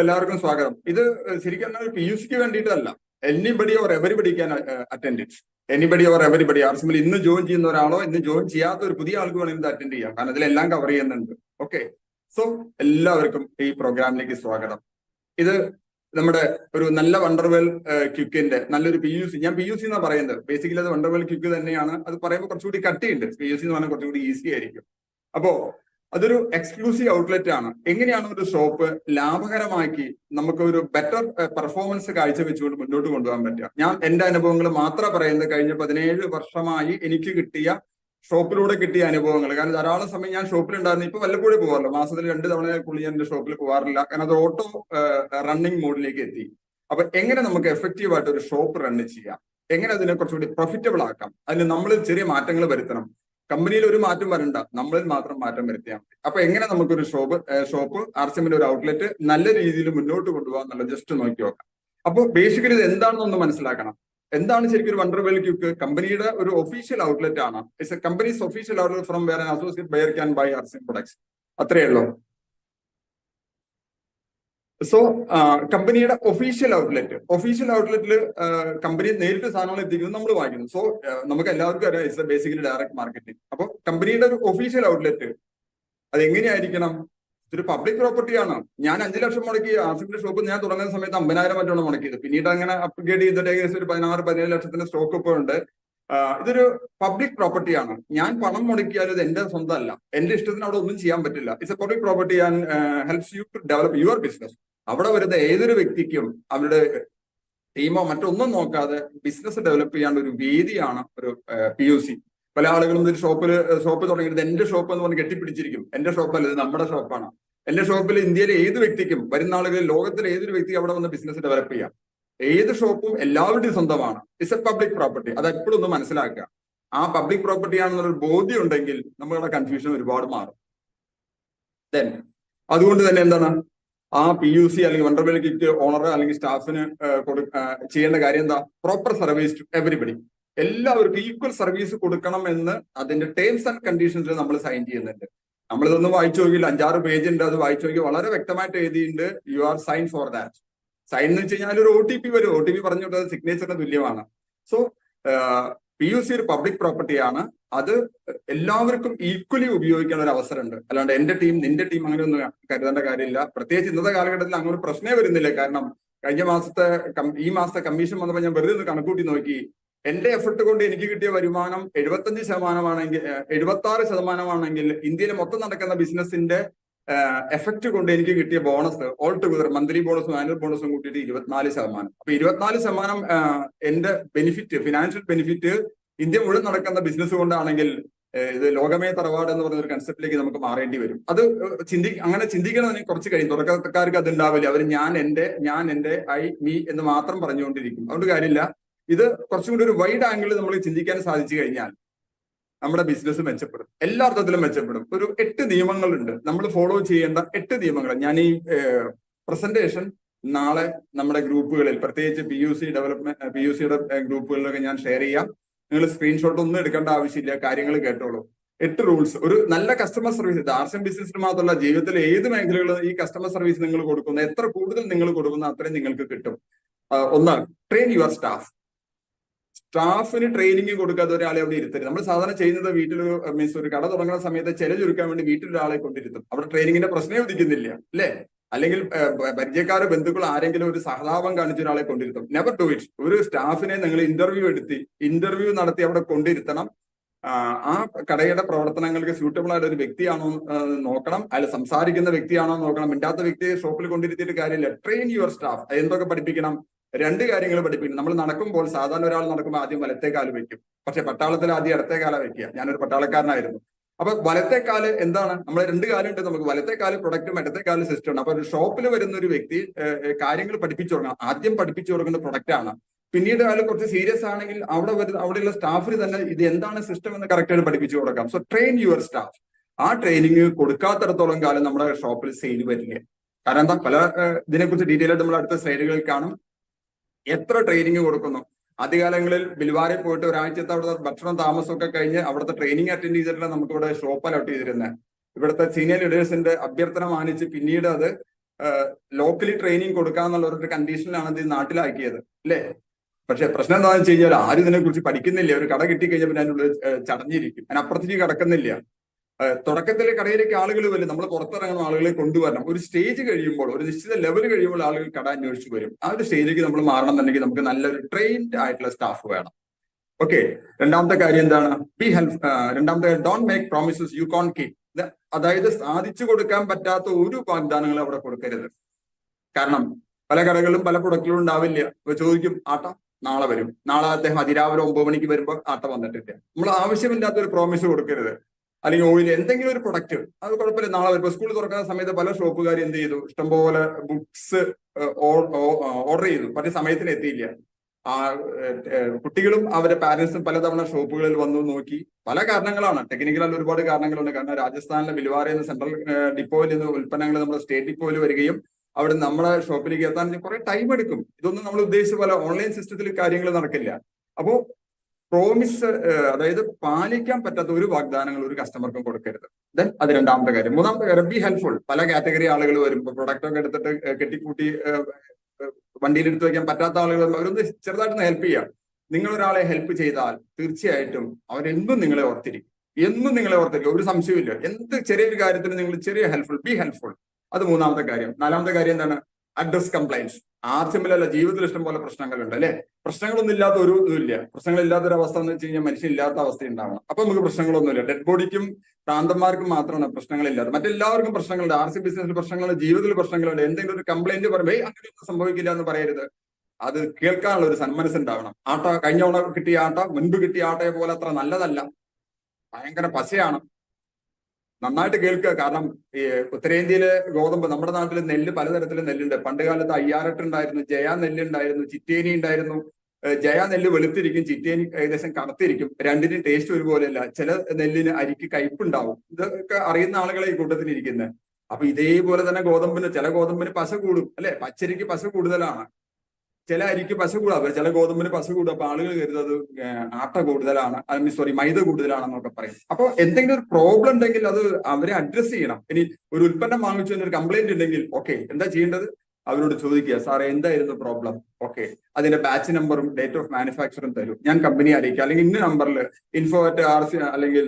എല്ലാവർക്കും സ്വാഗതം. ഇത് ശരിക്കും പി യു സിക്ക് വേണ്ടിയിട്ടല്ല. Anybody or everybody can attend it anybody or everybody ആർസിമിൽ ഇന്ന് ജോയിൻ ചെയ്യുന്ന ഒരാളോ ഇന്ന് ജോയിൻ ചെയ്യാത്ത ഒരു പുതിയ ആൾക്ക് വേണമെങ്കിൽ അറ്റൻഡ് ചെയ്യാം. കാരണം ഇതിലെല്ലാം കവർ ചെയ്യുന്നുണ്ട്. ഓക്കെ സോ എല്ലാവർക്കും ഈ പ്രോഗ്രാമിലേക്ക് സ്വാഗതം. ഇത് നമ്മുടെ ഒരു നല്ല വണ്ടർവെൽ ക്യുക്കിന്റെ നല്ലൊരു പി യു സി. ഞാൻ പി യു സി എന്നാണ് പറയുന്നത്. ബേസിക്കലി അത് വണ്ടർവെൽ ക്യുക്ക് തന്നെയാണ്. അത് പറയുമ്പോൾ കുറച്ചുകൂടി കട്ടിയുണ്ട്. പി യു സി എന്ന് പറഞ്ഞാൽ കുറച്ചുകൂടി ഈസി ആയിരിക്കും. അപ്പോ അതൊരു എക്സ്ക്ലൂസീവ് ഔട്ട്ലെറ്റ് ആണ്. എങ്ങനെയാണ് ഒരു ഷോപ്പ് ലാഭകരമാക്കി നമുക്ക് ഒരു ബെറ്റർ പെർഫോമൻസ് കാഴ്ചവെച്ചുകൊണ്ട് മുന്നോട്ട് കൊണ്ടുപോകാൻ പറ്റുക? ഞാൻ എന്റെ അനുഭവങ്ങൾ മാത്രം പറയുന്നത് കഴിഞ്ഞ പതിനേഴ് വർഷമായി എനിക്ക് കിട്ടിയ ഷോപ്പിലൂടെ കിട്ടിയ അനുഭവങ്ങൾ. കാരണം ധാരാളം സമയം ഞാൻ ഷോപ്പിലുണ്ടായിരുന്നു ഇപ്പൊ വല്ലപ്പോഴും പോകാറില്ല മാസത്തിൽ രണ്ട് തവണക്കുള്ളിൽ ഞാൻ എന്റെ ഷോപ്പിൽ പോകാറില്ല കാരണം അത് ഓട്ടോ റണ്ണിങ് മോഡിലേക്ക് എത്തി. അപ്പൊ എങ്ങനെ നമുക്ക് എഫക്റ്റീവ് ആയിട്ട് ഒരു ഷോപ്പ് റൺ ചെയ്യാം? എങ്ങനെ അതിനെ കുറച്ചുകൂടി പ്രോഫിറ്റബിൾ ആക്കാം? അതിന് നമ്മൾ ചെറിയ മാറ്റങ്ങൾ വരുത്തണം. കമ്പനിയിൽ ഒരു മാറ്റം വരണ്ട. നമ്മളിൽ മാത്രം മാറ്റം വരുത്തിയാൽ മതി. അപ്പൊ എങ്ങനെ നമുക്കൊരു ഷോപ്പ് ഷോപ്പ് ആർസിഎമ്മിന്റെ ഒരു ഔട്ട്ലെറ്റ് നല്ല രീതിയിൽ മുന്നോട്ട് കൊണ്ടുപോകാൻ നല്ല ജസ്റ്റ് നോക്കി നോക്കാം. അപ്പോൾ ബേസിക്കലി ഇത് എന്താണെന്നൊന്ന് മനസ്സിലാക്കണം. എന്താണ് ശരിക്കും ഒരു വണ്ടർവെൽ ക്യൂക്ക് കമ്പനിയുടെ ഒരു ഒഫീഷ്യൽ ഔട്ട്ലെറ്റ് ആണ്. It's a company's official outlet from where associate buyer can buy RCM products അത്രയേ ഉള്ളൂ. സോ കമ്പനിയുടെ ഒഫീഷ്യൽ ഔട്ട്ലെറ്റ് ഒഫീഷ്യൽ ഔട്ട്ലെറ്റിൽ കമ്പനി നേരിട്ട് സാധനങ്ങൾ എത്തിക്കുന്നത് നമ്മൾ വാങ്ങിക്കുന്നു. സോ നമുക്ക് എല്ലാവർക്കും അറിയാം ഇറ്റ്സ് ബേസിക്കലി ഡയറക്ട് മാർക്കറ്റിംഗ് അപ്പോൾ കമ്പനിയുടെ ഒരു ഒഫീഷ്യൽ ഔട്ട്ലെറ്റ് അത് എങ്ങനെയായിരിക്കണം ഇതൊരു പബ്ലിക് പ്രോപ്പർട്ടിയാണ് ഞാൻ അഞ്ചു ലക്ഷം മുടക്കി ആസിഫിന്റെ ഷോപ്പ് ഞാൻ തുടങ്ങുന്ന സമയത്ത് അമ്പതിനായിരം മറ്റാണ് മുടക്കിയത്. പിന്നീട് അങ്ങനെ അപ്ഗ്രേഡ് ചെയ്തിട്ട് ഏകദേശം ഒരു പതിനാറ് പതിനേഴ് ലക്ഷത്തിന്റെ സ്റ്റോക്ക് ഇപ്പോൾ ഉണ്ട്. ഇതൊരു പബ്ലിക് പ്രോപ്പർട്ടിയാണ് ഞാൻ പണം മുടക്കിയാൽ ഇത് എന്റെ സ്വന്തമല്ല. എന്റെ ഇഷ്ടത്തിന് അവിടെ ഒന്നും ചെയ്യാൻ പറ്റില്ല. It's a public property and helps you to develop your business അവിടെ വരുന്ന ഏതൊരു വ്യക്തിക്കും അവരുടെ ടീമോ മറ്റൊന്നും നോക്കാതെ ബിസിനസ് ഡെവലപ്പ് ചെയ്യാനുള്ള ഒരു വേദിയാണ് ഒരു പി യു സി പല ആളുകളും ഒരു ഷോപ്പിൽ ഷോപ്പ് തുടങ്ങിയത് എന്റെ ഷോപ്പ് എന്ന് പറഞ്ഞ് കെട്ടിപ്പിടിച്ചിരിക്കും. എന്റെ ഷോപ്പല്ല ഇത് നമ്മുടെ ഷോപ്പാണ് എന്റെ ഷോപ്പിൽ ഇന്ത്യയിലെ ഏത് വ്യക്തിക്കും വരുന്ന ആളുകളിൽ ലോകത്തിലെ ഏതൊരു വ്യക്തി അവിടെ വന്ന് ബിസിനസ് ഡെവലപ്പ് ചെയ്യാം. ഏത് ഷോപ്പും എല്ലാവരുടെയും സ്വന്തമാണ്. ഇറ്റ്സ് എ പബ്ലിക് പ്രോപ്പർട്ടി അത് എപ്പോഴും ഒന്ന് മനസ്സിലാക്കുക. ആ പബ്ലിക് പ്രോപ്പർട്ടി ആണെന്നൊരു ബോധ്യം ഉണ്ടെങ്കിൽ നമ്മളുടെ കൺഫ്യൂഷൻ ഒരുപാട് മാറും. ദെൻ അതുകൊണ്ട് തന്നെ എന്താണ്? ആ പി യു സി അല്ലെങ്കിൽ വണ്ടർവെൽ കിറ്റ് ഓണർ അല്ലെങ്കിൽ സ്റ്റാഫിന് കൊടു ചെയ്യേണ്ട കാര്യം എന്താ? പ്രോപ്പർ സർവീസ് ടു എവറിബഡി എല്ലാവർക്കും ഈക്വൽ സർവീസ് കൊടുക്കണം എന്ന് അതിന്റെ ടേംസ് ആൻഡ് കണ്ടീഷൻസിൽ നമ്മൾ സൈൻ ചെയ്യുന്നുണ്ട്. നമ്മളിതൊന്നും വായിച്ചു നോക്കിയില്ല. അഞ്ചാറ് പേജ് ഉണ്ട്. അത് വായിച്ചു നോക്കി വളരെ വ്യക്തമായിട്ട് എഴുതിയിട്ടുണ്ട്. You are sign for that sign എന്ന് വെച്ച് കഴിഞ്ഞാൽ ഒരു ഒ ടി പി വരും. ഒ ടി പി പറഞ്ഞിട്ട് അത് സിഗ്നേച്ചറിന് തുല്യമാണ്. സോ പി യു സി ഒരു പബ്ലിക് പ്രോപ്പർട്ടിയാണ് അത് എല്ലാവർക്കും ഈക്വലി ഉപയോഗിക്കേണ്ട ഒരു അവസരമുണ്ട്. അല്ലാണ്ട് എന്റെ ടീം നിന്റെ ടീം അങ്ങനെ ഒന്നും കരുതേണ്ട കാര്യമില്ല. പ്രത്യേകിച്ച് ഇന്നത്തെ കാലഘട്ടത്തിൽ അങ്ങനെ ഒരു പ്രശ്നമേ വരുന്നില്ല. കാരണം കഴിഞ്ഞ മാസത്തെ ഈ മാസത്തെ കമ്മീഷൻ വന്നപ്പോൾ ഞാൻ വെറുതെ ഒന്ന് കണക്കൂട്ടി നോക്കി. എന്റെ എഫർട്ട് കൊണ്ട് എനിക്ക് കിട്ടിയ വരുമാനം എഴുപത്തഞ്ച് ശതമാനമാണെങ്കിൽ എഴുപത്തി ആറ് ശതമാനമാണെങ്കിൽ ഇന്ത്യയിൽ മൊത്തം നടക്കുന്ന ബിസിനസിന്റെ എഫക്ട് കൊണ്ട് എനിക്ക് കിട്ടിയ ബോണസ് ഓൾ ടുഗദർ മന്ത്ലി ബോണസും ആനുവൽ ബോണസും കൂട്ടിയിട്ട് ഇരുപത്തിനാല് ശതമാനം. അപ്പൊ ഇരുപത്തിനാല് ശതമാനം എന്റെ ബെനിഫിറ്റ് ഫിനാൻഷ്യൽ ബെനിഫിറ്റ് ഇന്ത്യ മുഴുവൻ നടക്കുന്ന ബിസിനസ് കൊണ്ടാണെങ്കിൽ ഇത് ലോകമേ തറവാട് എന്ന് പറയുന്ന ഒരു കൺസെപ്റ്റിലേക്ക് നമുക്ക് മാറേണ്ടി വരും. അത് ചിന്തി അങ്ങനെ ചിന്തിക്കണമെന്ന് കുറച്ച് കഴിയും തുടക്കക്കാർക്ക് അത് ഉണ്ടാവില്ല. അവർ ഞാൻ എന്റെ ഞാൻ എന്റെ ഐ മീ എന്ന് മാത്രം പറഞ്ഞുകൊണ്ടിരിക്കും. അതുകൊണ്ട് കാര്യമില്ല. ഇത് കുറച്ചും കൂടി ഒരു വൈഡ് ആംഗിളിൽ നമ്മൾ ചിന്തിക്കാൻ സാധിച്ചു കഴിഞ്ഞാൽ നമ്മുടെ ബിസിനസ് മെച്ചപ്പെടും. എല്ലാ അർത്ഥത്തിലും മെച്ചപ്പെടും. ഒരു എട്ട് നിയമങ്ങളുണ്ട്. നമ്മൾ ഫോളോ ചെയ്യേണ്ട എട്ട് നിയമങ്ങൾ. ഞാൻ ഈ പ്രസന്റേഷൻ നാളെ നമ്മുടെ ഗ്രൂപ്പുകളിൽ പ്രത്യേകിച്ച് P U C development P U സിയുടെ ഗ്രൂപ്പുകളിലൊക്കെ ഞാൻ ഷെയർ ചെയ്യാം. നിങ്ങൾ സ്ക്രീൻഷോട്ട് ഒന്നും എടുക്കേണ്ട ആവശ്യമില്ല. കാര്യങ്ങൾ കേട്ടോളൂ. എട്ട് റൂൾസ് ഒരു നല്ല കസ്റ്റമർ സർവീസ് ആർട്സ് ബിസിനസ്സിന് മാത്രമല്ല ജീവിതത്തിൽ ഏത് മേഖലകളിൽ ഈ കസ്റ്റമർ സർവീസ് നിങ്ങൾ കൊടുക്കുന്ന എത്ര കൂടുതൽ നിങ്ങൾ കൊടുക്കുന്ന അത്രയും നിങ്ങൾക്ക് കിട്ടും. ഒന്ന് ട്രെയിൻ യുവർ സ്റ്റാഫ് സ്റ്റാഫിന് ട്രെയിനിങ് കൊടുക്കാതെ ഒരാളെ അവിടെ ഇരുത്തരുത്. നമ്മൾ സാധാരണ ചെയ്യുന്നത് വീട്ടിൽ മീൻസ് ഒരു കട തുടങ്ങുന്ന സമയത്ത് ചില ചുരുക്കാൻ വേണ്ടി വീട്ടിൽ ഒരാളെ കൊണ്ടിരുത്തും. അവിടെ ട്രെയിനിങ്ങിന്റെ പ്രശ്നമേ ഉദിക്കുന്നില്ല അല്ലേ? അല്ലെങ്കിൽ പരിചയക്കാരോ ബന്ധുക്കൾ ആരെങ്കിലും ഒരു സഹതാപം കാണിച്ച ഒരാളെ കൊണ്ടിരുത്തും. നെവർ ഡു ഇറ്റ് ഒരു സ്റ്റാഫിനെ നിങ്ങൾ ഇന്റർവ്യൂ എടുത്തി ഇന്റർവ്യൂ നടത്തി അവിടെ കൊണ്ടിരുത്തണം. ആ കടയുടെ പ്രവർത്തനങ്ങൾക്ക് സ്യൂട്ടബിൾ ആയിട്ട് ഒരു വ്യക്തിയാണോ നോക്കണം. അയാൾ സംസാരിക്കുന്ന വ്യക്തിയാണോ നോക്കണം. മിണ്ടാത്ത വ്യക്തിയെ ഷോപ്പിൽ കൊണ്ടിരുത്തിയിട്ട് കാര്യമില്ല. ട്രെയിൻ യുവർ സ്റ്റാഫ് എന്തൊക്കെ പഠിപ്പിക്കണം? രണ്ട് കാര്യങ്ങൾ പഠിപ്പിക്കുന്നു. നമ്മൾ നടക്കുമ്പോൾ സാധാരണ ഒരാൾ നടക്കുമ്പോൾ ആദ്യം വലത്തെ കാൽ വെക്കും പക്ഷെ പട്ടാളത്തിൽ ആദ്യം ഇടത്തെ കാല വെക്കുക ഞാനൊരു പട്ടാളക്കാരനായിരുന്നു. അപ്പൊ വലത്തെ കാൽ എന്താണ്? നമ്മൾ രണ്ട് കാലുണ്ട് നമുക്ക്. വലത്തെ കാൽ പ്രൊഡക്റ്റും ഇടത്തെ കാൽ സിസ്റ്റം ഉണ്ട് അപ്പൊ ഒരു ഷോപ്പിൽ വരുന്ന ഒരു വ്യക്തി കാര്യങ്ങൾ പഠിപ്പിച്ചു കൊടുക്കണം ആദ്യം പഠിപ്പിച്ചു കൊടുക്കുന്ന പ്രൊഡക്റ്റ് ആണ്. പിന്നീട് അയാൾ കുറച്ച് സീരിയസ് ആണെങ്കിൽ അവിടെ വരുന്ന അവിടെയുള്ള സ്റ്റാഫിന് തന്നെ ഇത് എന്താണ് സിസ്റ്റം എന്ന് കറക്റ്റായിട്ട് പഠിപ്പിച്ചു കൊടുക്കാം. സോ ട്രെയിൻ യുവർ സ്റ്റാഫ് ആ ട്രെയിനിങ് കൊടുക്കാത്തടത്തോളം കാലം നമ്മുടെ ഷോപ്പിൽ സെയിൽ വരില്ല. കാരണം എന്താ? പല ഇതിനെക്കുറിച്ച് ഡീറ്റെയിൽ ആയിട്ട് നമ്മൾ അടുത്ത സ്ലൈഡുകളിൽ കാണും. എത്ര ട്രെയിനിങ് കൊടുക്കുന്നു? ആദ്യകാലങ്ങളിൽ ബിൽവാറിൽ പോയിട്ട് ഒരാഴ്ചത്തെ അവിടുത്തെ ഭക്ഷണം താമസമൊക്കെ കഴിഞ്ഞ് അവിടുത്തെ ട്രെയിനിങ് അറ്റൻഡ് ചെയ്തിട്ടുള്ള നമുക്ക് ഇവിടെ ഷോപ്പ് അലോട്ട് ചെയ്തിരുന്നത് ഇവിടുത്തെ സീനിയർ ലീഡേഴ്സിന്റെ അഭ്യർത്ഥന മാനിച്ച് പിന്നീട് അത് ലോക്കലി ട്രെയിനിങ് കൊടുക്കാന്നുള്ള ഒരു കണ്ടീഷനിലാണ് ഇത് നാട്ടിലാക്കിയത്. അല്ലേ? പക്ഷെ പ്രശ്നം എന്താണെന്ന് വെച്ച് കഴിഞ്ഞാൽ ആരും ഇതിനെ കുറിച്ച് പഠിക്കുന്നില്ല. ഒരു കട കിട്ടിക്കഴിഞ്ഞാൽ പിന്നെ അതിനുള്ളിൽ ചടഞ്ഞിരിക്കും. അതിനപ്പുറത്തേക്ക് കടക്കുന്നില്ല. തുടക്കത്തിൽ കടയിലേക്ക് ആളുകൾ വരും. നമ്മൾ പുറത്തിറങ്ങുന്ന ആളുകളെ കൊണ്ടുവരണം. ഒരു സ്റ്റേജ് കഴിയുമ്പോൾ ഒരു നിശ്ചിത ലെവൽ കഴിയുമ്പോൾ ആളുകൾ കട അന്വേഷിച്ച് വരും. ആ ഒരു സ്റ്റേജിലേക്ക് നമ്മൾ മാറണം എന്നുണ്ടെങ്കിൽ നമുക്ക് നല്ലൊരു ട്രെയിൻഡ് ആയിട്ടുള്ള സ്റ്റാഫ് വേണം. ഓക്കെ രണ്ടാമത്തെ കാര്യം എന്താണ്? ബി ഹെൽപ് രണ്ടാമത്തെ don't make promises you can't keep അതായത് സാധിച്ചു കൊടുക്കാൻ പറ്റാത്ത ഒരു വാഗ്ദാനങ്ങളും അവിടെ കൊടുക്കരുത്. കാരണം പല കടകളിലും പല പ്രൊഡക്റ്റുകളും ഉണ്ടാവില്ല. ഇപ്പൊ ചോദിക്കും ആട്ട നാളെ വരും. നാളെ അദ്ദേഹം അതിരാവിലെ ഒമ്പത് മണിക്ക് വരുമ്പോൾ ആട്ട വന്നിട്ടില്ല. നമ്മൾ ആവശ്യമില്ലാത്ത ഒരു പ്രോമിസ് കൊടുക്കരുത്. അല്ലെങ്കിൽ ഓയിൽ എന്തെങ്കിലും ഒരു പ്രൊഡക്റ്റ് അത് കുഴപ്പമില്ല. നാളെ വരുമ്പോൾ സ്കൂൾ തുറക്കുന്ന സമയത്ത് പല ഷോപ്പുകാർ എന്ത് ചെയ്തു? ഇഷ്ടംപോലെ ബുക്സ് ഓർഡർ ചെയ്തു. പക്ഷേ സമയത്തിന് എത്തിയില്ല. ആ കുട്ടികളും അവരുടെ പാരന്റ്സും പലതവണ ഷോപ്പുകളിൽ വന്നു നോക്കി. പല കാരണങ്ങളാണ്. ടെക്നിക്കലായിട്ട് ഒരുപാട് കാരണങ്ങളുണ്ട്. കാരണം രാജസ്ഥാനിലെ ബിൽവാറ നിന്ന് സെൻട്രൽ ഡിപ്പോയിൽ നിന്ന് ഉൽപ്പന്നങ്ങൾ നമ്മുടെ സ്റ്റേറ്റ് ഡിപ്പോയിൽ വരികയും അവിടെ നമ്മുടെ ഷോപ്പിലേക്ക് എത്താൻ കുറെ ടൈം എടുക്കും. ഇതൊന്നും നമ്മൾ ഉദ്ദേശിച്ച പോലെ ഓൺലൈൻ സിസ്റ്റത്തിൽ കാര്യങ്ങൾ നടക്കില്ല. അപ്പോ പ്രോമിസ് അതായത് പാലിക്കാൻ പറ്റാത്ത ഒരു വാഗ്ദാനങ്ങൾ ഒരു കസ്റ്റമർക്കും കൊടുക്കരുത്. ദെൻ അത് രണ്ടാമത്തെ കാര്യം. മൂന്നാമത്തെ കാര്യം ബി ഹെൽപ്ഫുൾ പല കാറ്റഗറി ആളുകൾ വരും. ഇപ്പൊ പ്രൊഡക്റ്റ് ഒക്കെ എടുത്തിട്ട് കെട്ടിക്കൂട്ടി വണ്ടിയിൽ എടുത്തു വയ്ക്കാൻ പറ്റാത്ത ആളുകൾ അവരൊന്ന് ചെറുതായിട്ടൊന്ന് ഹെൽപ്പ് ചെയ്യാം. നിങ്ങൾ ഒരാളെ ഹെൽപ്പ് ചെയ്താൽ തീർച്ചയായിട്ടും അവരെന്നും നിങ്ങളെ ഓർത്തിരിക്കും. എന്നും നിങ്ങളെ ഓർത്തിരിക്കും. ഒരു സംശയമില്ല എന്ത് ചെറിയൊരു കാര്യത്തിന് നിങ്ങൾ ചെറിയ ഹെൽപ്ഫുൾ ബി ഹെൽപ്ഫുൾ അത് മൂന്നാമത്തെ കാര്യം. നാലാമത്തെ കാര്യം എന്താണ്? അഡ്രസ് കംപ്ലൈൻസ് ആർസിമിലല്ല ജീവിതത്തിൽ ഇഷ്ടം പോലെ പ്രശ്നങ്ങളുണ്ട് അല്ലെ? പ്രശ്നങ്ങളൊന്നും ഇല്ലാത്ത ഒരു ഇതുമില്ല. പ്രശ്നങ്ങളില്ലാത്ത ഒരു അവസ്ഥ എന്ന് വെച്ച് കഴിഞ്ഞാൽ മനുഷ്യൻ ഇല്ലാത്ത അവസ്ഥ ഉണ്ടാവണം അപ്പൊ നമുക്ക് പ്രശ്നങ്ങളൊന്നുമില്ല. ഡെഡ് ബോഡിക്കും പ്രാന്തന്മാർക്കും മാത്രമാണ് പ്രശ്നങ്ങളില്ലാതെ മറ്റെല്ലാവർക്കും പ്രശ്നങ്ങളുണ്ട്. ആർ സി ബിസിനസ്സിൽ പ്രശ്നങ്ങളുണ്ട് ജീവിതത്തിൽ പ്രശ്നങ്ങളുണ്ട്. എന്തെങ്കിലും ഒരു കംപ്ലൈന്റ് പറയുമ്പോൾ "ഏയ് അങ്ങനെയൊന്നും സംഭവിക്കില്ല എന്ന് പറയരുത്. അത് കേൾക്കാനുള്ള ഒരു സന്മനസ് ഉണ്ടാവണം ആട്ട കഴിഞ്ഞ തവണ കിട്ടിയ ആട്ട മുൻപ് കിട്ടിയ ആട്ടയെ പോലെ അത്ര നല്ലതല്ല. ഭയങ്കര പശയാണ്. നന്നായിട്ട് കേൾക്കുക. കാരണം ഈ ഉത്തരേന്ത്യയിലെ ഗോതമ്പ് നമ്മുടെ നാട്ടിൽ നെല്ല് പലതരത്തിലും നെല്ലുണ്ട്. പണ്ട് കാലത്ത് അയ്യാറട്ട് ഉണ്ടായിരുന്നു ജയ നെല്ലുണ്ടായിരുന്നു ചിറ്റേനി ഉണ്ടായിരുന്നു. ജയ നെല്ല് വെളുത്തിരിക്കും ചിറ്റേനി ഏകദേശം കറുത്തിരിക്കും. രണ്ടിനും ടേസ്റ്റ് ഒരുപോലെയല്ല. ചില നെല്ലിന് അരിക്ക് കയ്പുണ്ടാവും. ഇതൊക്കെ അറിയുന്ന ആളുകളെ ഈ കൂട്ടത്തിൽ ഇരിക്കുന്നത് അപ്പൊ ഇതേപോലെ തന്നെ ഗോതമ്പിന് ചില ഗോതമ്പിന് പശ കൂടും അല്ലെ? പച്ചരിക്ക് പശ കൂടുതലാണ്. ചില അരിക്ക് പശ കൂടാ ചില ഗോതമ്പിന് പശ കൂടുക അപ്പൊ ആളുകൾ കരുതത് ആട്ട കൂടുതലാണ് ഐ സോറി മൈദ കൂടുതലാണെന്നൊക്കെ പറയും. അപ്പൊ എന്തെങ്കിലും ഒരു പ്രോബ്ലം ഉണ്ടെങ്കിൽ അത് അവരെ അഡ്രസ് ചെയ്യണം. ഇനി ഒരു ഉൽപ്പന്നം വാങ്ങിച്ചു ഒരു കംപ്ലൈന്റ് ഉണ്ടെങ്കിൽ ഓക്കെ എന്താ ചെയ്യേണ്ടത്? അവരോട് ചോദിക്കുക സാറേ എന്തായിരുന്നു പ്രോബ്ലം ഓക്കെ അതിന്റെ ബാച്ച് നമ്പറും ഡേറ്റ് ഓഫ് മാനുഫാക്ചറും തരും. ഞാൻ കമ്പനി അറിയിക്കാം. അല്ലെങ്കിൽ ഇന്ന നമ്പറിൽ ഇൻഫോ അറ്റ് ആർ സി അല്ലെങ്കിൽ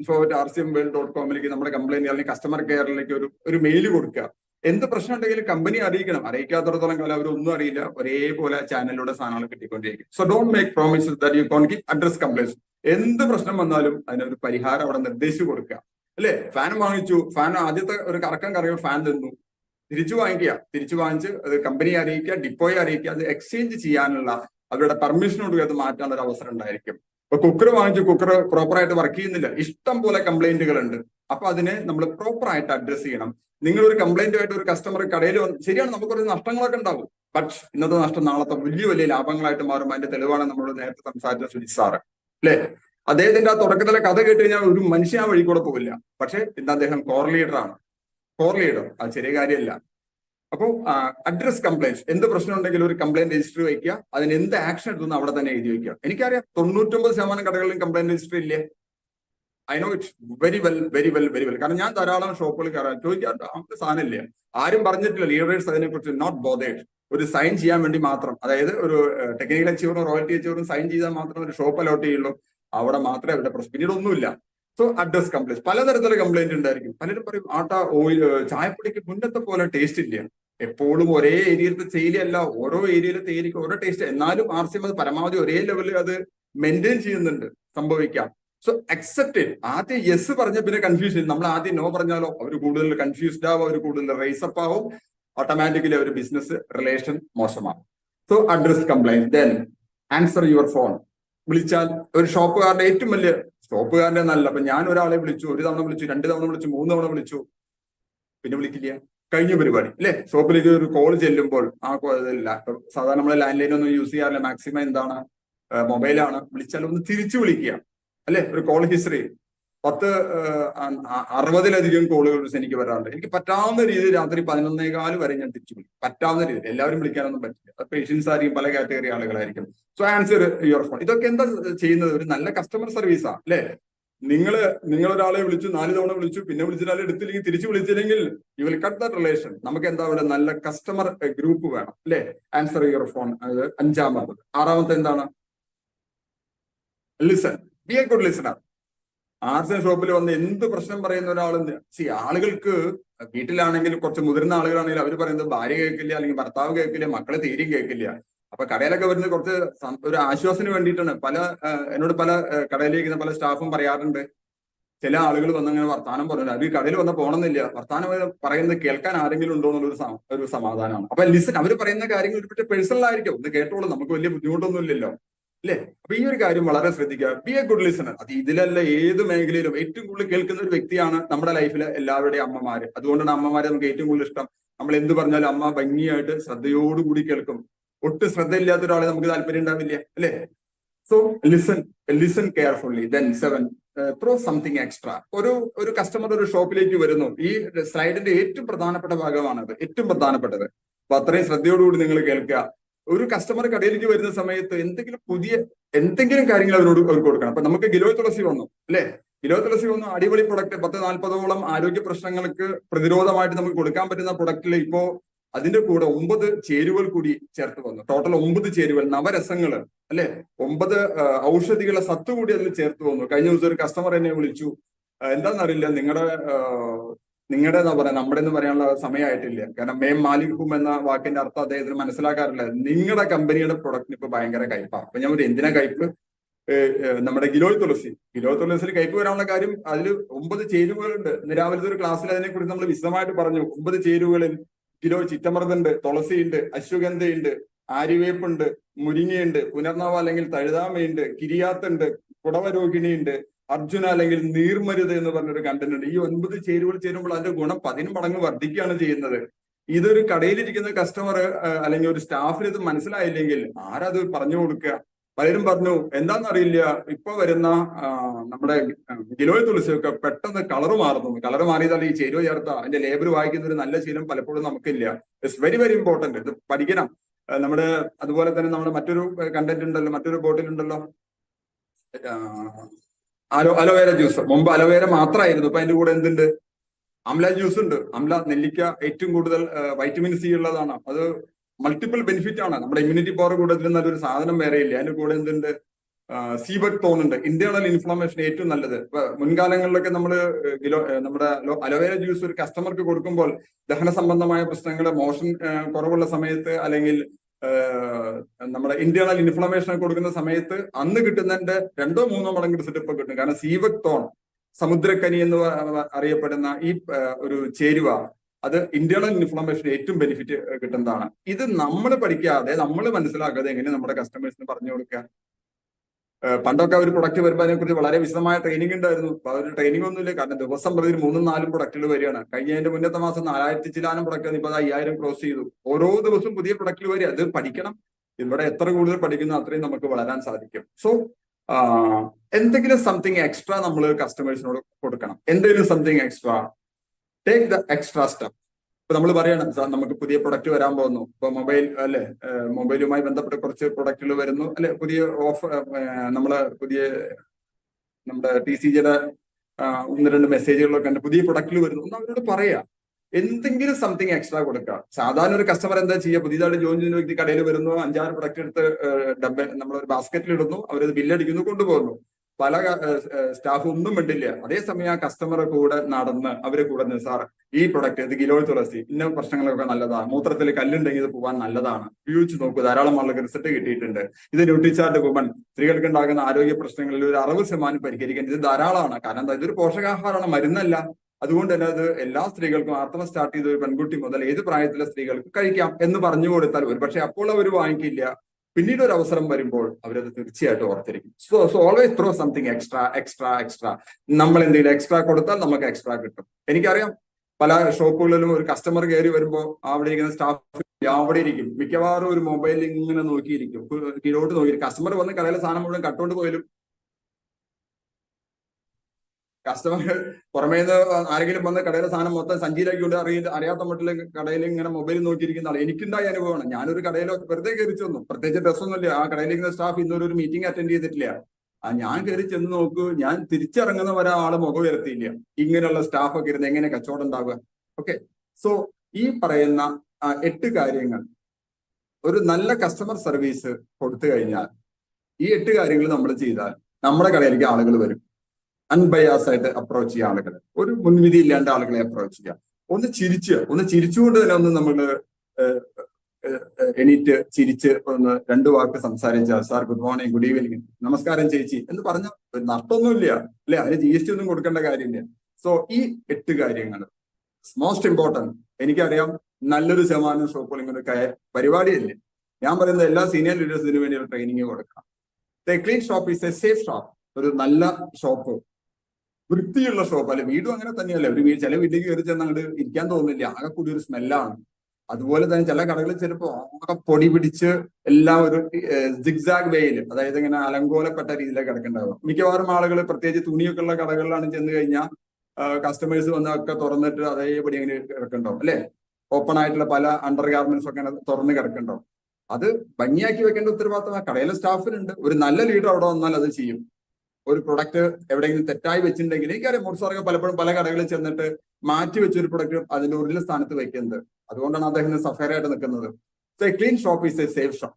info at R C M world dot കോമിലേക്ക് നമ്മുടെ കംപ്ലൈന്റ് അല്ലെങ്കിൽ കസ്റ്റമർ കെയറിലേക്ക് ഒരു ഒരു മെയിൽ കൊടുക്കുക. എന്ത് പ്രശ്നം ഉണ്ടെങ്കിലും കമ്പനി അറിയിക്കണം. അറിയിക്കാത്തടത്തോളം കാലം അവരൊന്നും അറിയില്ല. ഒരേപോലെ ചാനലിലൂടെ സാധനങ്ങൾ കിട്ടിക്കൊണ്ടിരിക്കും. So don't make promises that you can't give address complaints എന്ത് പ്രശ്നം വന്നാലും അതിനൊരു പരിഹാരം അവിടെ നിർദ്ദേശിച്ചു കൊടുക്കുക. അല്ലെ? ഫാൻ വാങ്ങിച്ചു. ഫാൻ ആദ്യത്തെ ഒരു കറക്കം കറിയോ ഫാൻ തന്നു. തിരിച്ചു വാങ്ങിക്കുക. തിരിച്ചു വാങ്ങിച്ച് അത് കമ്പനിയെ അറിയിക്കുക ഡിപ്പോയെ അറിയിക്കുക അത് എക്സ്ചേഞ്ച് ചെയ്യാനുള്ള അവരുടെ പെർമിഷനോട് അത് മാറ്റാനുള്ള ഒരു അവസരം ഉണ്ടായിരിക്കും. ഇപ്പൊ കുക്കർ വാങ്ങിച്ചു കുക്കർ പ്രോപ്പറായിട്ട് വർക്ക് ചെയ്യുന്നില്ല. ഇഷ്ടം പോലെ കംപ്ലൈന്റുകൾ ഉണ്ട് അപ്പൊ അതിനെ നമ്മൾ പ്രോപ്പറായിട്ട് അഡ്രസ് ചെയ്യണം. നിങ്ങൾ ഒരു കംപ്ലൈന്റ് ആയിട്ട് ഒരു കസ്റ്റമർ കടയിൽ വന്ന് ശരിയാണ് നമുക്കൊരു നഷ്ടങ്ങളൊക്കെ ഉണ്ടാവും. ബട്ട് ഇന്നത്തെ നഷ്ടം നാളത്തെ വലിയ വലിയ ലാഭങ്ങളായിട്ട് മാറും. അതിന്റെ തെളിവാണ് നമ്മൾ നേരത്തെ സംസാരിച്ച സുജിത് സാറ്. അല്ലെ? അദ്ദേഹത്തിന്റെ ആ തുടക്കത്തിലെ കഥ കേട്ട് കഴിഞ്ഞാൽ ഒരു മനുഷ്യ ആ വഴി കൂടെ പോകില്ല പക്ഷെ ഇന്ന് അദ്ദേഹം കോർ ലീഡർ ആണ്. കോർ ലീഡർ അത് ചെറിയ കാര്യമല്ല. അപ്പോൾ അഡ്രസ് കംപ്ലൈൻസ് എന്ത് പ്രശ്നം ഉണ്ടെങ്കിലും ഒരു കംപ്ലൈന്റ് രജിസ്റ്റർ വയ്ക്കുക. അതിന് എന്ത് ആക്ഷൻ എടുത്തു അവിടെ തന്നെ എഴുതി വയ്ക്കുക. എനിക്കറിയാം തൊണ്ണൂറ്റൊമ്പത് ശതമാനം കടകളിലും കംപ്ലൈന്റ് രജിസ്റ്റർ ഇല്ലേ? I know it very well very well very well കാരണം ഞാൻ ധാരാളം ഷോപ്പുകൾ കയറാൻ ചോദിക്കാൻ നമുക്ക് സാധനമില്ല ആരും പറഞ്ഞിട്ടില്ല ലീഡേഴ്സ് അതിനെക്കുറിച്ച് നോട്ട് ബോധേഡ് ഒരു സൈൻ ചെയ്യാൻ വേണ്ടി മാത്രം. അതായത് ഒരു ടെക്നിക്കൽ അച്ചീവറും റോയൽറ്റി അച്ചീവറും സൈൻ ചെയ്താൽ മാത്രം ഒരു ഷോപ്പ് അലോട്ട് ചെയ്യുള്ളൂ. അവിടെ മാത്രമേ അവരുടെ പ്രശ്നം പിന്നീട് ഒന്നുമില്ല. സോ അഡ്രസ് കംപ്ലൈന്റ് പലതരത്തിലുള്ള കംപ്ലൈന്റ് ഉണ്ടായിരിക്കും. പലരും പറയും ആട്ട ഓയിൽ ചായപ്പൊടിക്ക് മുന്നത്തെ പോലെ ടേസ്റ്റ് ഇല്ല. എപ്പോഴും ഒരേ ഏരിയയിലത്തെ തേയിലയല്ല ഓരോ ഏരിയയിലെ തേയിലയ്ക്ക് ഓരോ ടേസ്റ്റ് എന്നാലും ആർ സി എം അത് പരമാവധി ഒരേ ലെവലിൽ അത് മെയിന്റെയിൻ ചെയ്യുന്നുണ്ട് സംഭവിക്കാം. സോ അക്സെപ്റ്റ് ആദ്യം യെസ് പറഞ്ഞ പിന്നെ കൺഫ്യൂഷൻ നമ്മൾ ആദ്യം നോ പറഞ്ഞാലോ അവർ കൂടുതൽ കൺഫ്യൂസ്ഡ് ആവും അവർ കൂടുതൽ റേസപ്പ് ആവും. ഓട്ടോമാറ്റിക്കലി അവർ business relation മോശമാകും so address complaint then answer your phone വിളിച്ചാൽ ഒരു ഷോപ്പുകാരുടെ ഏറ്റവും വലിയ ഷോപ്പുകാരുടെ നല്ല അപ്പൊ ഞാൻ ഒരാളെ വിളിച്ചു ഒരു തവണ വിളിച്ചു രണ്ട് തവണ വിളിച്ചു മൂന്ന് തവണ വിളിച്ചു. പിന്നെ വിളിക്കില്ല. കഴിഞ്ഞ പരിപാടി അല്ലെ? ഷോപ്പിലേക്ക് ഒരു കോൾ ചെല്ലുമ്പോൾ ആ സാധാരണ നമ്മൾ ലാൻഡ് ലൈൻ ഒന്നും യൂസ് ചെയ്യാറില്ല. മാക്സിമം എന്താണ്? മൊബൈലാണ് വിളിച്ചാൽ ഒന്ന് തിരിച്ചു വിളിക്കുക അല്ലെ? ഒരു കോൾ ഹിസ്റ്ററി പത്ത് അറുപതിലധികം കോളുകൾ എനിക്ക് വരാറുണ്ട്. എനിക്ക് പറ്റാവുന്ന രീതിയിൽ രാത്രി പതിനൊന്നേകാൽ വരെ ഞാൻ തിരിച്ചു വിളിക്കും. പറ്റാവുന്ന രീതിയിൽ. എല്ലാവരും വിളിക്കാനൊന്നും പറ്റില്ല. പേഷ്യൻസ് ആയിരിക്കും പല കാറ്റഗറി ആളുകളായിരിക്കും. സോ ആൻസർ യുവർ ഫോൺ ഇതൊക്കെ എന്താ ചെയ്യുന്നത്? ഒരു നല്ല കസ്റ്റമർ സർവീസാണ് അല്ലെ? നിങ്ങൾ ഒരാളെ വിളിച്ചു നാല് തവണ വിളിച്ചു പിന്നെ വിളിച്ചിട്ട് എടുത്തില്ലെങ്കിൽ തിരിച്ചു വിളിച്ചില്ലെങ്കിൽ you will cut the relation നമുക്ക് എന്താ പറയുക നല്ല കസ്റ്റമർ ഗ്രൂപ്പ് വേണം അല്ലെ? ആൻസർ യുവർ ഫോൺ അഞ്ചാമത് ആറാമത്തെ എന്താണ്? Listen be a good listener arts ഷോപ്പിൽ വന്ന് എന്ത് പ്രശ്നം പറയുന്ന ഒരാൾ സി ആളുകൾക്ക് വീട്ടിലാണെങ്കിൽ കുറച്ച് മുതിർന്ന ആളുകളാണെങ്കിൽ അവർ പറയുന്നത് ഭാര്യ കേൾക്കില്ല അല്ലെങ്കിൽ ഭർത്താവ് കേൾക്കില്ല മക്കളെ തീരെയും കേൾക്കില്ല. അപ്പൊ കടയിലൊക്കെ വരുന്നത് കുറച്ച് ഒരു ആശ്വാസത്തിന് വേണ്ടിയിട്ടാണ്. പല എന്നോട് പല കടയിലിരിക്കുന്ന പല സ്റ്റാഫും പറയാറുണ്ട്. ചില ആളുകൾ വന്നങ്ങനെ വർത്താനം പറഞ്ഞു അവർ കടയിൽ വന്ന് പോകണമെന്നില്ല വർത്താനം പറയുന്നത് കേൾക്കാൻ ആരെങ്കിലും ഉണ്ടോ എന്നുള്ളൊരു സ- ഒരു സമാധാനമാണ്. അപ്പൊ ലിസൺ അവർ പറയുന്ന കാര്യങ്ങൾ ഒരു പേഴ്സണൽ ആയിരിക്കും. ഒന്ന് കേട്ടോളൂ. നമുക്ക് വലിയ ബുദ്ധിമുട്ടൊന്നും ഇല്ലല്ലോ അല്ലേ? അപ്പൊ ഈ ഒരു കാര്യം വളരെ ശ്രദ്ധിക്കുക. ബി എ ഗുഡ് ലിസണർ അത് ഇതിലല്ല ഏത് മേഖലയിലും ഏറ്റവും കൂടുതൽ കേൾക്കുന്ന ഒരു വ്യക്തിയാണ് നമ്മുടെ ലൈഫിലെ എല്ലാവരുടെയും അമ്മമാര്. അതുകൊണ്ടാണ് അമ്മമാരെ നമുക്ക് ഏറ്റവും കൂടുതൽ ഇഷ്ടം. നമ്മൾ എന്ത് പറഞ്ഞാലും അമ്മ ഭംഗിയായിട്ട് ശ്രദ്ധയോടുകൂടി കേൾക്കും. ഒട്ടും ശ്രദ്ധയില്ലാത്ത ഒരാളെ നമുക്ക് താല്പര്യം ഉണ്ടാവില്ല അല്ലെ? So listen listen carefully then seven throw something extra ഒരു ഒരു കസ്റ്റമർ ഒരു ഷോപ്പിലേക്ക് വരുന്നു. ഈ സ്ലൈഡിന്റെ ഏറ്റവും പ്രധാനപ്പെട്ട ഭാഗമാണത് ഏറ്റവും പ്രധാനപ്പെട്ടത്. അപ്പൊ അത്രയും ശ്രദ്ധയോടുകൂടി നിങ്ങൾ കേൾക്കുക. ഒരു കസ്റ്റമർ കടയിലേക്ക് വരുന്ന സമയത്ത് എന്തെങ്കിലും പുതിയ എന്തെങ്കിലും കാര്യങ്ങൾ അവരോട് അവർക്ക് കൊടുക്കണം. അപ്പൊ നമുക്ക് ഗിലോ തുളസി വന്നു അല്ലെ? ഗിലോ തുളസി വന്നു അടിപൊളി പ്രൊഡക്റ്റ് പത്ത് നാൽപ്പതോളം ആരോഗ്യ പ്രശ്നങ്ങൾക്ക് പ്രതിരോധമായിട്ട് നമുക്ക് കൊടുക്കാൻ പറ്റുന്ന പ്രൊഡക്റ്റിൽ ഇപ്പോ അതിന്റെ കൂടെ ഒമ്പത് ചേരുവൽ കൂടി ചേർത്ത് വന്നു. ടോട്ടൽ ഒമ്പത് ചേരുവൽ നവരസങ്ങൾ അല്ലെ? ഒമ്പത് ഔഷധികളെ സത്ത് കൂടി അതിൽ ചേർത്ത് വന്നു. കഴിഞ്ഞ ദിവസം ഒരു കസ്റ്റമർ എന്നെ വിളിച്ചു. എന്താണെന്നറിയില്ല നിങ്ങളുടെ നിങ്ങളുടെ എന്താ പറയാ നമ്മുടെ എന്ന് പറയാനുള്ള സമയമായിട്ടില്ല കാരണം മേം മാലിക്കും എന്ന വാക്കിന്റെ അർത്ഥം അദ്ദേഹത്തിന് മനസ്സിലാക്കാറില്ല. നിങ്ങളുടെ കമ്പനിയുടെ പ്രൊഡക്റ്റിന് ഇപ്പൊ ഭയങ്കര കയ്പാണ് അപ്പൊ ഞാൻ ഒരു എന്തിനാ കയ്പ് നമ്മുടെ ഗിലോയ് തുളസി. ഗിലോയ് തുളസിൽ കയ്പ് വരാനുള്ള കാര്യം അതിൽ ഒമ്പത് ചേരുവകളുണ്ട്. ഇന്ന് രാവിലത്തെ ഒരു ക്ലാസ്സിൽ അതിനെ കുറിച്ച് നമ്മൾ വിശദമായിട്ട് പറഞ്ഞു. ഒമ്പത് ചേരുവകളിൽ കിലോ ചിറ്റമൃതുണ്ട് തുളസിയുണ്ട് അശ്വഗന്ധയുണ്ട് ആര്യവേപ്പുണ്ട് മുരിങ്ങയുണ്ട് പുനർനാവ അല്ലെങ്കിൽ തഴുതാമയുണ്ട് കിരിയാത്തുണ്ട് കുടവരോഹിണിയുണ്ട് അർജുന അല്ലെങ്കിൽ നീർമരുത് എന്ന് പറഞ്ഞൊരു കണ്ടന്റ് ഉണ്ട്. ഈ ഒൻപത് ചേരുവകൾ ചേരുമ്പോൾ അതിന്റെ ഗുണം പതിന് മടങ്ങ് വർദ്ധിക്കുകയാണ് ചെയ്യുന്നത്. ഇതൊരു കടയിലിരിക്കുന്ന കസ്റ്റമർ അല്ലെങ്കിൽ ഒരു സ്റ്റാഫിന് ഇത് മനസ്സിലായില്ലെങ്കിൽ ആരത് പറഞ്ഞു കൊടുക്കുക? പലരും പറഞ്ഞു എന്താണെന്നറിയില്ല ഇപ്പൊ വരുന്ന നമ്മുടെ ഗിലോയ് തുളസിയൊക്കെ പെട്ടെന്ന് കളർ മാറുന്നു. കളർ മാറിയതാൽ ഈ ചേരുവ ചേർത്ത അതിന്റെ ലേബർ വായിക്കുന്ന ഒരു നല്ല ശീലം പലപ്പോഴും നമുക്കില്ല. ഇറ്റ്സ് വെരി വെരി ഇമ്പോർട്ടന്റ് ഇത് പഠിക്കണം. നമ്മുടെ അതുപോലെ തന്നെ നമ്മുടെ മറ്റൊരു കണ്ടന്റ് ഉണ്ടല്ലോ മറ്റൊരു ബോട്ടിൽ ഉണ്ടല്ലോ അലോ അലോവേര ജ്യൂസ്. മുമ്പ് അലോവേര മാത്രമായിരുന്നു. ഇപ്പൊ അതിന്റെ കൂടെ എന്തുണ്ട്? അംല ജ്യൂസ് ഉണ്ട് അംല നെല്ലിക്ക ഏറ്റവും കൂടുതൽ വൈറ്റമിൻ സി ഉള്ളതാണ്. അത് മൾട്ടിപ്പിൾ ബെനിഫിറ്റ് ആണ്. നമ്മുടെ ഇമ്മ്യൂണിറ്റി പവർ കൂടുതൽ നല്ലൊരു സാധനം വേറെ ഇല്ല. അതിന്റെ കൂടെ എന്തുണ്ട്? സീബക് ഉണ്ട് ഇന്റേണൽ ഇൻഫ്ലമേഷൻ ഏറ്റവും നല്ലത്. മുൻകാലങ്ങളിലൊക്കെ നമ്മൾ നമ്മുടെ അലോവേര ജ്യൂസ് ഒരു കസ്റ്റമർക്ക് കൊടുക്കുമ്പോൾ ദഹന സംബന്ധമായ പ്രശ്നങ്ങൾ മോഷൻ കുറവുള്ള സമയത്ത് അല്ലെങ്കിൽ നമ്മുടെ ഇന്റേണൽ ഇൻഫ്ലമേഷൻ കൊടുക്കുന്ന സമയത്ത് അന്ന് കിട്ടുന്നതിന്റെ രണ്ടോ മൂന്നോ മടങ്ങ് റിസൾട്ട് ഇപ്പൊ കിട്ടും. കാരണം സീവക് തോൺ സമുദ്രക്കനി എന്ന് അറിയപ്പെടുന്ന ഈ ഒരു ചേരുവ അത് ഇന്റേണൽ ഇൻഫ്ലമേഷൻ ഏറ്റവും ബെനിഫിറ്റ് കിട്ടുന്നതാണ്. ഇത് നമ്മൾ പഠിക്കാതെ നമ്മൾ മനസ്സിലാക്കാതെ എങ്ങനെ നമ്മുടെ കസ്റ്റമേഴ്സിന് പറഞ്ഞു കൊടുക്കുക പണ്ടൊക്കെ ഒരു പ്രൊഡക്റ്റ് വരുമ്പോൾ അതിനെക്കുറിച്ച് വളരെ വിശദമായ ട്രെയിനിങ് ഉണ്ടായിരുന്നു. ഒരു ട്രെയിനിങ് ഒന്നുമില്ല കാരണം ദിവസം പ്രതി മൂന്നും നാലും പ്രൊഡക്റ്റുകൾ വരികയാണ്. കഴിഞ്ഞതിന്റെ മുന്നത്തെ മാസം നാലായിരത്തി ചിലാനും പ്രൊഡക്റ്റ് ഇപ്പൊ അയ്യായിരം ക്രോസ് ചെയ്തു. ഓരോ ദിവസവും പുതിയ പ്രൊഡക്റ്റുകൾ വരിക. അത് പഠിക്കണം. ഇവിടെ എത്ര കൂടുതൽ പഠിക്കുന്നു അത്രയും നമുക്ക് വളരാൻ സാധിക്കും. സോ എന്തെങ്കിലും സംതിങ് എക്സ്ട്രാ നമ്മൾ കസ്റ്റമേഴ്സിനോട് കൊടുക്കണം. എന്തെങ്കിലും something extra take the extra step ഇപ്പൊ നമ്മൾ പറയണം "സാർ, നമുക്ക് പുതിയ പ്രൊഡക്റ്റ് വരാൻ പോകുന്നു. ഇപ്പൊ മൊബൈൽ അല്ലെ മൊബൈലുമായി ബന്ധപ്പെട്ട കുറച്ച് പ്രൊഡക്റ്റുകൾ വരുന്നു. അല്ലെ പുതിയ ഓഫർ നമ്മളെ പുതിയ നമ്മുടെ ടി സി ജിയുടെ ഒന്ന് രണ്ട് മെസ്സേജുകളൊക്കെ ഉണ്ട് പുതിയ പ്രൊഡക്റ്റിൽ വരുന്നു. ഒന്ന് അവരോട് പറയാ. എന്തെങ്കിലും സംതിങ് എക്സ്ട്രാ കൊടുക്കുക. സാധാരണ ഒരു കസ്റ്റമർ എന്താ ചെയ്യുക? പുതിയതായിട്ട് ജോയിൻ ചെയ്യുന്ന വ്യക്തി കടയിൽ വരുന്നു അഞ്ചാറ് പ്രൊഡക്റ്റ് എടുത്ത് ഡബ്ബ നമ്മളൊരു ബാസ്ക്കറ്റിൽ ഇടുന്നു അവരത് ബില്ലടിക്കുന്നു കൊണ്ടുപോകുന്നു. പല സ്റ്റാഫ് ഒന്നും വേണ്ടില്ല അതേസമയം ആ കസ്റ്റമർ കൂടെ നടന്ന് അവരെ കൂടെ നിന്ന് സാർ ഈ പ്രൊഡക്റ്റ് ഇത് ഗിലോയ് തുളസി ഇന്ന പ്രശ്നങ്ങളൊക്കെ നല്ലതാണ് മൂത്രത്തിൽ കല്ലുണ്ടെങ്കിൽ ഇത് പോകാൻ നല്ലതാണ്. ഉപയോഗിച്ച് നോക്കൂ ധാരാളം ആളുകൾക്ക് റിസൾട്ട് കിട്ടിയിട്ടുണ്ട്. ഇത് ന്യൂട്രിച്ചാർട്ട് വുമൺ സ്ത്രീകൾക്ക് ഉണ്ടാകുന്ന ആരോഗ്യ പ്രശ്നങ്ങളിൽ ഒരു അറുപത് ശതമാനം പരിഹരിക്കാൻ ഇത് ധാരാളമാണ്. കാരണം എന്താ ഇതൊരു പോഷകാഹാരമാണ് മരുന്നല്ല. അതുകൊണ്ട് തന്നെ അത് എല്ലാ സ്ത്രീകൾക്കും ആർത്തവം സ്റ്റാർട്ട് ചെയ്ത ഒരു പെൺകുട്ടി മുതൽ ഏത് പ്രായത്തിലെ സ്ത്രീകൾക്ക് കഴിക്കാം എന്ന് പറഞ്ഞു കൊടുത്താൽ ഒരു പക്ഷെ അപ്പോൾ അവർ വാങ്ങിക്കില്ല. പിന്നീട് ഒരു അവസരം വരുമ്പോൾ അവരത് തീർച്ചയായിട്ടും ഓർത്തിരിക്കും. So so always throw something extra extra extra നമ്മൾ എന്തെങ്കിലും എക്സ്ട്രാ കൊടുത്താൽ നമുക്ക് എക്സ്ട്രാ കിട്ടും. എനിക്കറിയാം പല ഷോപ്പുകളിലും ഒരു കസ്റ്റമർ കയറി വരുമ്പോൾ അവിടെ ഇരിക്കുന്ന സ്റ്റാഫ് അവിടെ ഇരിക്കും. മിക്കവാറും ഒരു മൊബൈലിൽ ഇങ്ങനെ നോക്കിയിരിക്കും. കീഴോട്ട് നോക്കി. കസ്റ്റമർ വന്ന് കടയിലെ സാധനം മുഴുവൻ കട്ടുകൊണ്ട് പോയാലും കസ്റ്റമർ പുറമേ നിന്ന് ആരെങ്കിലും വന്ന് കടയിലെ സാധനം മൊത്തം സഞ്ചിയിലാക്കിക്കൊണ്ട് അറിയ അറിയാത്ത മട്ടിൽ കടയിൽ ഇങ്ങനെ മൊബൈൽ നോക്കിയിരിക്കുന്ന ആൾ എനിക്കുണ്ടായ അനുഭവമാണ്. ഞാനൊരു കടയിൽ വെറുതെ കയറി ചെന്നു പ്രത്യേകിച്ച് ഡ്രസ്സൊന്നുമില്ല ആ കടയിലിരിക്കുന്ന സ്റ്റാഫ് ഇന്നൊരു ഒരു മീറ്റിംഗ് അറ്റൻഡ് ചെയ്തിട്ടില്ല. ആ ഞാൻ കയറി ചെന്ന് നോക്കൂ. ഞാൻ തിരിച്ചിറങ്ങുന്ന ഒരാൾ മുഖം ഉയർത്തിയില്ല. ഇങ്ങനെയുള്ള സ്റ്റാഫ് ഒക്കെ ഇരുന്ന് എങ്ങനെ കച്ചവടം ഉണ്ടാവുക? ഓക്കെ സോ ഈ പറയുന്ന എട്ട് കാര്യങ്ങൾ. ഒരു നല്ല കസ്റ്റമർ സർവീസ് കൊടുത്തു കഴിഞ്ഞാൽ ഈ എട്ട് കാര്യങ്ങൾ നമ്മൾ ചെയ്താൽ നമ്മുടെ കടയിലേക്ക് ആളുകൾ വരും. അൺബയാസ് ആയിട്ട് അപ്രോച്ച് ചെയ്യുക ആളുകൾ ഒരു മുൻവിധി ഇല്ലാണ്ട് ആളുകളെ അപ്രോച്ച് ചെയ്യുക ഒന്ന് ചിരിച്ച് ഒന്ന് ചിരിച്ചുകൊണ്ട് തന്നെ ഒന്ന് നമ്മൾ എണീറ്റ് ചിരിച്ച് ഒന്ന് രണ്ടു വാക്ക് സംസാരിച്ച sir good morning good evening നമസ്കാരം ചേച്ചി എന്ന് പറഞ്ഞ ഒരു നഷ്ടമൊന്നുമില്ല അല്ലെ? അതിന് ജി എസ് ടി ഒന്നും കൊടുക്കേണ്ട കാര്യമില്ല. സോ ഈ എട്ട് കാര്യങ്ങൾ മോസ്റ്റ് ഇമ്പോർട്ടന്റ് എനിക്കറിയാം നല്ലൊരു ശതമാനം ഷോ ഇങ്ങനെ കയ പരിപാടിയല്ലേ? ഞാൻ പറയുന്നത് എല്ലാ സീനിയർ ലീഡേഴ്സിന് വേണ്ടി ഒരു training the clean shop is a safe shop ഒരു നല്ല ഷോപ്പ് വൃത്തിയുള്ള ഷോപ്പ് അല്ലെ? വീടും അങ്ങനെ തന്നെയല്ലേ? ഒരു ചില വീട്ടിലേക്ക് കയറി ചെന്ന് അങ്ങോട്ട് ഇരിക്കാൻ തോന്നുന്നില്ല. ആകെ കൂടി ഒരു സ്മെല്ലാണ് അതുപോലെ തന്നെ ചില കടകളിൽ ചിലപ്പോൾ ആകെ പൊടി പിടിച്ച് എല്ലാം ഒരു സിഗ്സാഗ് വേയിൽ അതായത് ഇങ്ങനെ അലങ്കോലപ്പെട്ട രീതിയിലേക്ക് കിടക്കുന്നുണ്ടാവും മിക്കവാറും ആളുകൾ പ്രത്യേകിച്ച് തുണിയൊക്കെ ഉള്ള കടകളിലാണ് ചെന്ന് കഴിഞ്ഞാൽ കസ്റ്റമേഴ്സ് വന്ന് ഒക്കെ തുറന്നിട്ട് അതേപടി അങ്ങനെ കിടക്കണ്ടോ അല്ലെ? ഓപ്പൺ ആയിട്ടുള്ള പല അണ്ടർ ഗാർമെന്റ്സ് ഒക്കെ തുറന്ന് കിടക്കണ്ടോ അത് ഭംഗിയാക്കി വെക്കേണ്ട ഉത്തരവാദിത്തം ആ കടയിലെ സ്റ്റാഫിനുണ്ട് ഒരു നല്ല ലീഡർ അവിടെ വന്നാൽ അത് ചെയ്യും. ഒരു പ്രൊഡക്റ്റ് എവിടെയെങ്കിലും തെറ്റായി വെച്ചിട്ടുണ്ടെങ്കിൽ എനിക്കറിയാം മുർസാർക്ക് പലപ്പോഴും പല കടകളിൽ ചെന്നിട്ട് മാറ്റി വെച്ചൊരു പ്രൊഡക്റ്റ് അതിന്റെ ഒറിജിനൽ സ്ഥാനത്ത് വെക്കുന്നത് അതുകൊണ്ടാണ് അദ്ദേഹം സഫേറായിട്ട് നിൽക്കുന്നത്. So clean shop is a safe shop